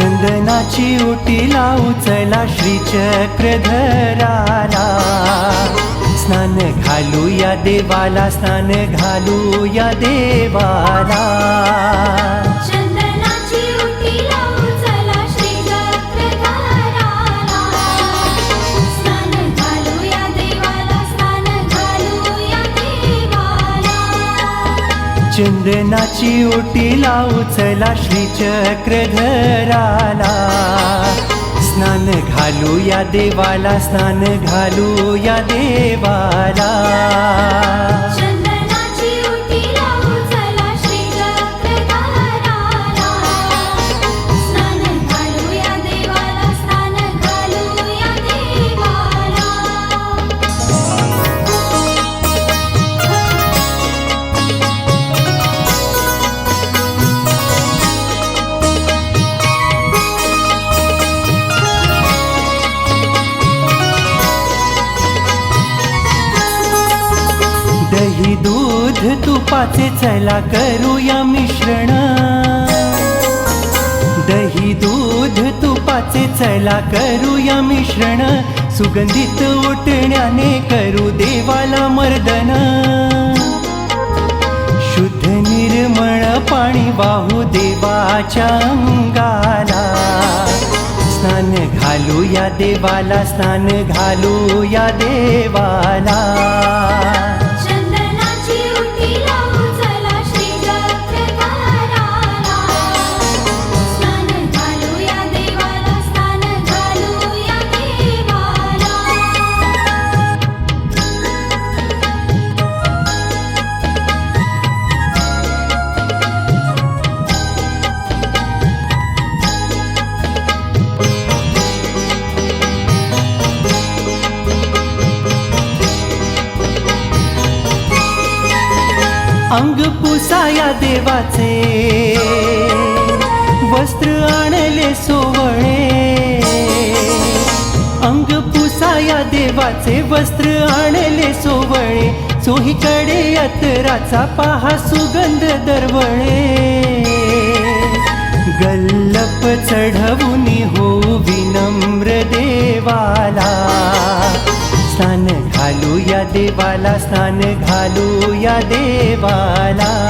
चंदनाची ओटी लावू चला श्रीचक्रधराला. स्नान घालू या देवाला स्नान घालू या देवाला. चंदनाची ओटी उचला श्री चक्रधराला स्नान घालू या देवाला स्नान घालू या देवाला. दही दूध तुपाचे चला करूया मिश्रण. दही दूध तुपाचे चला करूया मिश्रण. सुगंधित ओटण्याने करू देवाला मर्दन. शुद्ध निर्मळ पाणी वाहू देवाच्या अंगाला. स्नान घालूया देवाला स्नान घालूया देवाला. अंग पुसाया देवाचे. वस्त्र आणले सोवळे अंग पुसाया देवाचे. वस्त्र आणले सोवळे सोहीकडे अतराचा पहा सुगंध दरवळे. गल्लप चढवूनी हो विनम्र देवाला. घालू या देवाला स्नान घालू या देवाला.